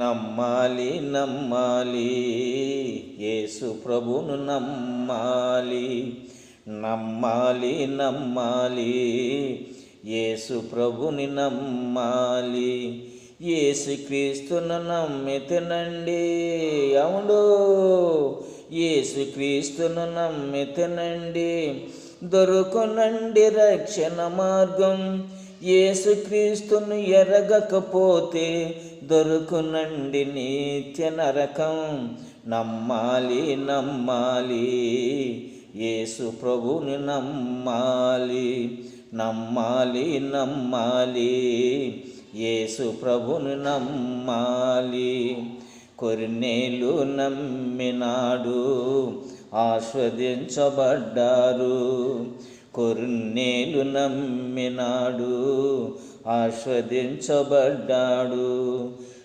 నమ్మాలి నమ్మాలి. యేసు ప్రభును నమ్మాలి. నమ్మాలి నమ్మాలి. యేసు ప్రభుని నమ్మాలి. యేసు క్రీస్తును నమ్మితనండి అవును. ఏసుక్రీస్తును నమ్మితేనండి దొరుకునండి రక్షణ మార్గం. యేసుక్రీస్తును ఎరగకపోతే దొరుకునండి నిత్య నరకం. నమ్మాలి నమ్మాలి. యేసు ప్రభుని నమ్మాలి. నమ్మాలి నమ్మాలి. యేసు ప్రభుని నమ్మాలి. కొరినేలు నమ్మినాడు ఆస్వాదించబడ్డారు కొన్నేళ్ళు నమ్మినాడు ఆస్వాదించబడ్డాడు.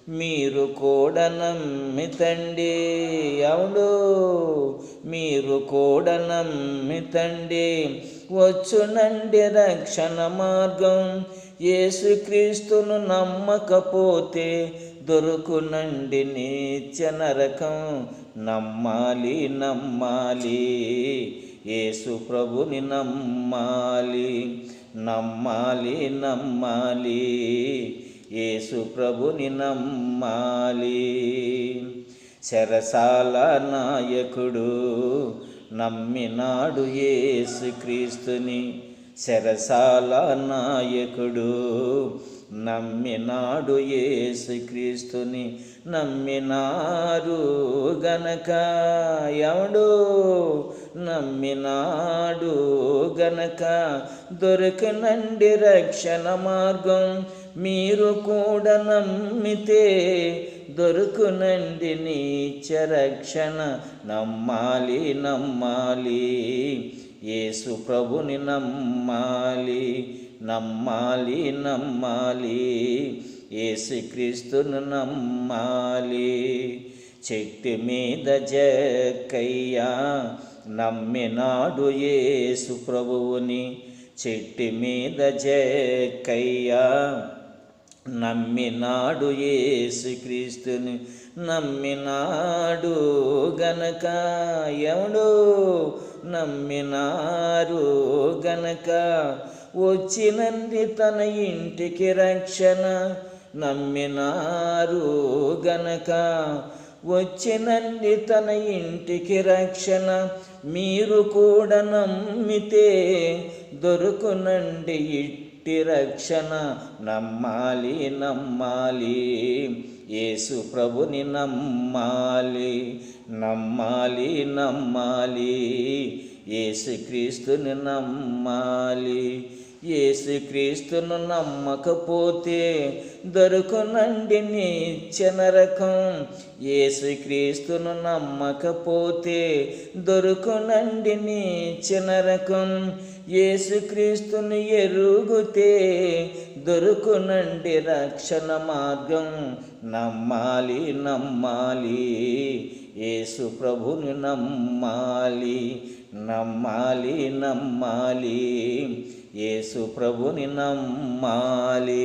మీరు కూడా నమ్మితండి. అవును మీరు కూడా నమ్మితండి. వచ్చునండి రక్షణ మార్గం. యేసుక్రీస్తును నమ్మకపోతే దొరుకునండి నిత్య నరకం. నమ్మాలి నమ్మాలి. యేసు ప్రభుని నమ్మాలి నమ్మాలి నమ్మాలి. యేసు ప్రభుని నమ్మాలి. శరసాల నాయకుడు నమ్మినాడు యేసు క్రీస్తుని శరసాల నాయకుడు నమ్మినాడు ఏసుక్రీస్తుని నమ్మినారు గనక. ఎవడు? నమ్మినాడు గనక. దొరకనండి రక్షణ మార్గం మీరు కూడా నమ్మితే దొరుకునండి నీచ రక్షణ. నమ్మాలి నమ్మాలి. యేసు ప్రభుని నమ్మాలి నమ్మాలి నమ్మాలి. యేసుక్రీస్తును నమ్మాలి. చెట్టు మీద జక్కయ్యా నమ్మినాడు యేసు ప్రభువుని. చెట్టు మీద జక్కయ్యా నమ్మినాడు యేసుక్రీస్తుని నమ్మినాడు గనక ఎవడో నమ్మినారు గనక. వచ్చినంది తన ఇంటికి రక్షణ. నమ్మినారు గనక. వచ్చినండి తన ఇంటికి రక్షణ మీరు కూడా నమ్మితే దొరుకునండి ఇట్టి రక్షణ. నమ్మాలి నమ్మాలి. యేసు ప్రభుని నమ్మాలి. నమ్మాలి నమ్మాలి. యేసుక్రీస్తుని నమ్మాలి. యేసుక్రీస్తును నమ్మకపోతే దొరుకునండి నిత్య నరకం. యేసుక్రీస్తును నమ్మకపోతే దొరుకునండి నిత్య నరకం. యేసుక్రీస్తుని ఎరుగుతే దొరుకునండి రక్షణ మార్గం. నమ్మాలి నమ్మాలి యేసు ప్రభుని నమ్మాలి నమ్మాలి నమ్మాలి. యేసు ప్రభుని నమ్మాలి